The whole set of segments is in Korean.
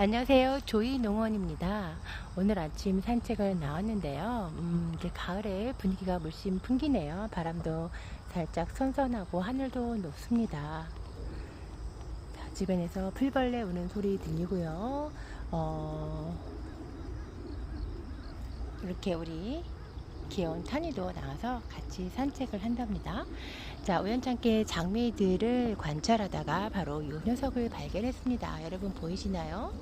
안녕하세요. 조이 농원입니다. 오늘 아침 산책을 나왔는데요. 음, 이제 가을에 분위기가 물씬 풍기네요. 바람도 살짝 선선하고 하늘도 높습니다. 자, 주변에서 풀벌레 우는 소리 들리고요. 어, 이렇게 우리 귀여운 타니도 나와서 같이 산책을 한답니다. 자, 우연찮게 장미들을 관찰하다가 바로 이 녀석을 발견했습니다. 여러분 보이시나요?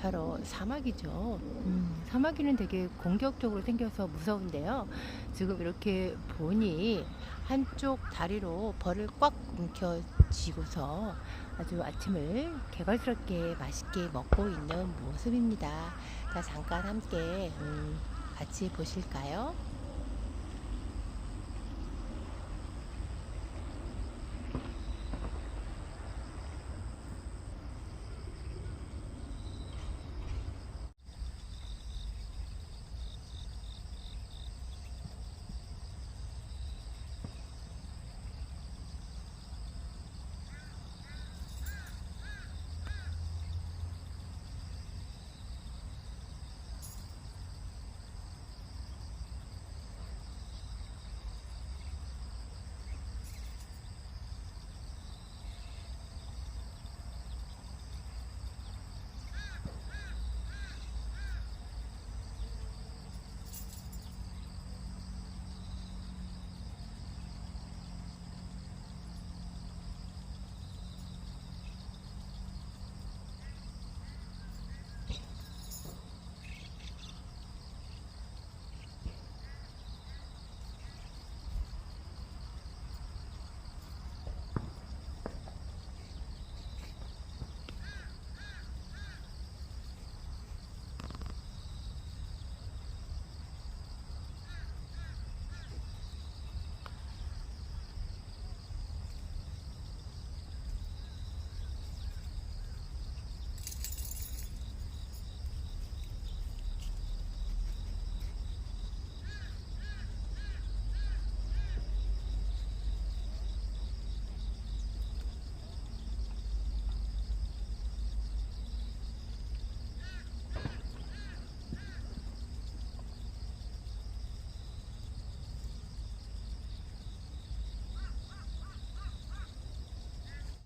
바로 사마귀죠. 음, 사마귀는 되게 공격적으로 생겨서 무서운데요. 지금 이렇게 보니 한쪽 다리로 벌을 꽉 움켜쥐고서 아주 아침을 개걸스럽게 맛있게 먹고 있는 모습입니다. 자, 잠깐 함께 음, 같이 보실까요?